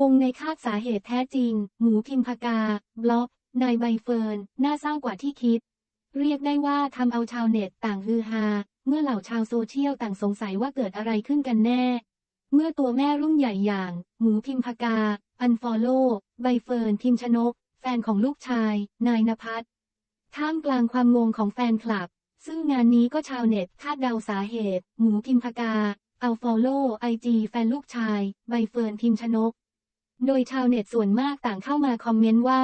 วงในคาดสาเหตุแท้จริง หมูพิมพากา บล็อก นายใบเฟิร์น น่าเศร้ากว่าที่คิด เรียกได้ว่าทำเอาชาวเน็ตต่างฮือฮา เมื่อเหล่าชาวโซเชียลต่างสงสัยว่าเกิดอะไรขึ้นกันแน่ เมื่อตัวแม่รุ่นใหญ่อย่าง หมูพิมพากา อันฟอลโล่ใบเฟิร์น พิมชนก แฟนของลูกชาย นายนภัสท่ามกลางความงงของแฟนคลับ ซึ่งงานนี้ก็ชาวเน็ตคาดเดาสาเหตุ หมูพิมพากา เอาฟอลโล่ไอจีแฟนลูกชาย ใบเฟิร์นพิมชนก โดยชาวเน็ตส่วนมากต่างเข้ามาคอมเมนต์ว่า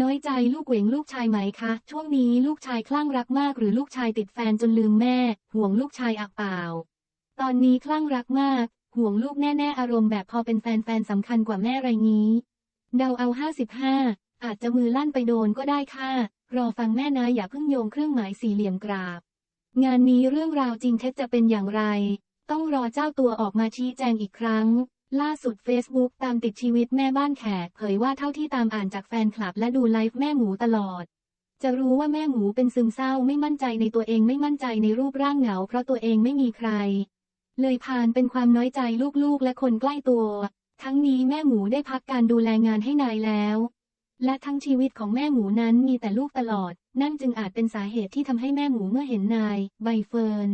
น้อยใจลูกเหวงลูกชายไหมคะ ช่วงนี้ลูกชายคลั่งรักมากหรือลูกชายติดแฟนจนลืมแม่ ห่วงลูกชายอักเปล่า ตอนนี้คลั่งรักมาก ห่วงลูกแน่ๆอารมณ์แบบพอเป็นแฟนๆสำคัญกว่าแม่ไรงี้ เดาเอา55อาจจะมือลั่นไปโดนก็ได้ค่ะ รอฟังแม่นะอย่าเพิ่งโยงเครื่องหมายสี่เหลี่ยมกราบ งานนี้เรื่องราวจริงเท็จจะเป็นอย่างไร ต้องรอเจ้าตัวออกมาชี้แจงอีกครั้ง ล่าสุด Facebook ตามติดชีวิตแม่บ้านแขก เผยว่าเท่าที่ตามอ่านจากแฟนคลับและดูไลฟ์แม่หมูตลอด จะรู้ว่าแม่หมูเป็นซึมเศร้าไม่มั่นใจในตัวเองไม่มั่นใจในรูปร่างเหงา เพราะตัวเองไม่มีใคร เลยพานเป็นความน้อยใจลูกๆ และคนใกล้ตัว ทั้งนี้แม่หมูได้พักการดูแลงานให้นายแล้ว และทั้งชีวิตของแม่หมูนั้นมีแต่ลูกตลอด นั่นจึงอาจเป็นสาเหตุที่ทำให้แม่หมูเมื่อเห็นนาย ใบเฟิร์น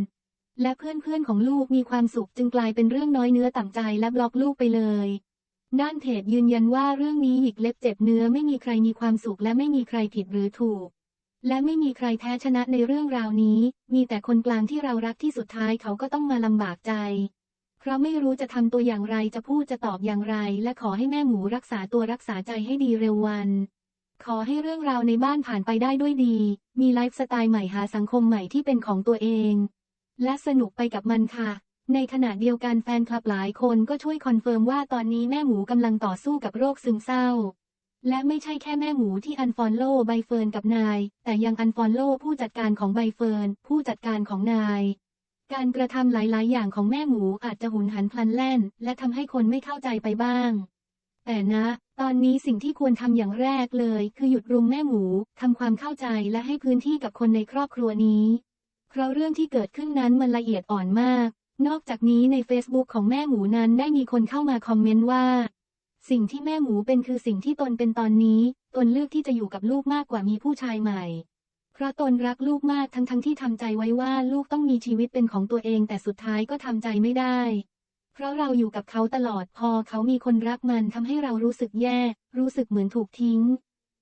และเพื่อนๆของลูกมีความสุขจึงกลายเป็นเรื่องน้อยเนื้อต่ำใจและบล็อกลูกไปเลยด้านเพจยืนยันว่าเรื่องนี้หยิกเล็บเจ็บเนื้อไม่มีใครมีความสุขและไม่มีใครผิดหรือถูก และไม่มีใครแพ้ชนะในเรื่องราวนี้ มีแต่คนกลางที่เรารักที่สุดท้ายเขาก็ต้องมาลำบากใจ เพราะไม่รู้จะทำตัวอย่างไรจะพูดจะตอบอย่างไร และขอให้แม่หมูรักษาตัวรักษาใจให้ดีเร็ววัน ขอให้เรื่องราวในบ้านผ่านไปได้ด้วยดี มีไลฟ์สไตล์ใหม่หาสังคมใหม่ที่เป็นของตัวเอง และสนุกไปกับมันค่ะ ในขณะเดียวกันแฟนคลับหลายคนก็ช่วยคอนเฟิร์มว่าตอนนี้แม่หมูกำลังต่อสู้กับโรคซึมเศร้า และไม่ใช่แค่แม่หมูที่อันฟอลโล่ใบเฟิร์นกับนาย แต่ยังอันฟอลโล่ผู้จัดการของใบเฟิร์นผู้จัดการของนายการกระทำหลาย ๆ อย่างของแม่หมูอาจจะหุนหันพลันแล่น และทำให้คนไม่เข้าใจไปบ้าง แต่นะ ตอนนี้สิ่งที่ควรทำอย่างแรกเลย คือหยุดรุมแม่หมูทำความเข้าใจและให้พื้นที่กับคนในครอบครัวนี้ ราะเรื่องที่เกิดขึ้นนั้นมันละเอียดอ่อนมาก นอกจากนี้ใน Facebook ของแม่หมูนั้นได้มีคนเข้ามาคอมเมนต์ว่า สิ่งที่แม่หมูเป็นคือสิ่งที่ตนเป็นตอนนี้ ตนเลือกที่จะอยู่กับลูกมากกว่ามีผู้ชายใหม่ เพราะตนรักลูกมากทั้งทั้งที่ทำใจไว้ว่าลูกต้องมีชีวิตเป็นของตัวเอง แต่สุดท้ายก็ทำใจไม่ได้เพราะเราอยู่กับเขาตลอดพอเขามีคนรักมันทำให้เรารู้สึกแย่ รู้สึกเหมือนถูกทิ้ง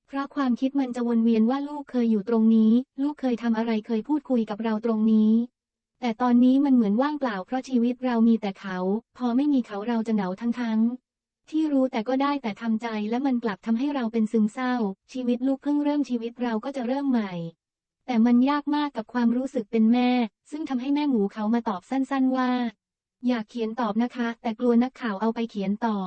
เพราะความคิดมันจะวนเวียนว่าลูกเคยอยู่ตรงนี้ ลูกเคยทำอะไรเคยพูดคุยกับเราตรงนี้ แต่ตอนนี้มันเหมือนว่างเปล่าเพราะชีวิตเรามีแต่เขา พอไม่มีเขาเราจะเหงาทั้งทั้งที่รู้แต่ก็ได้แต่ทำใจและมันกลับทำให้เราเป็นซึมเศร้า ชีวิตลูกเพิ่งเริ่มชีวิตเราก็จะเริ่มใหม่ แต่มันยากมากกับความรู้สึกเป็นแม่ ซึ่งทำให้แม่หมูเขามาตอบสั้นๆว่า อยากเขียนตอบนะคะ แต่กลัวนักข่าวเอาไปเขียนต่อ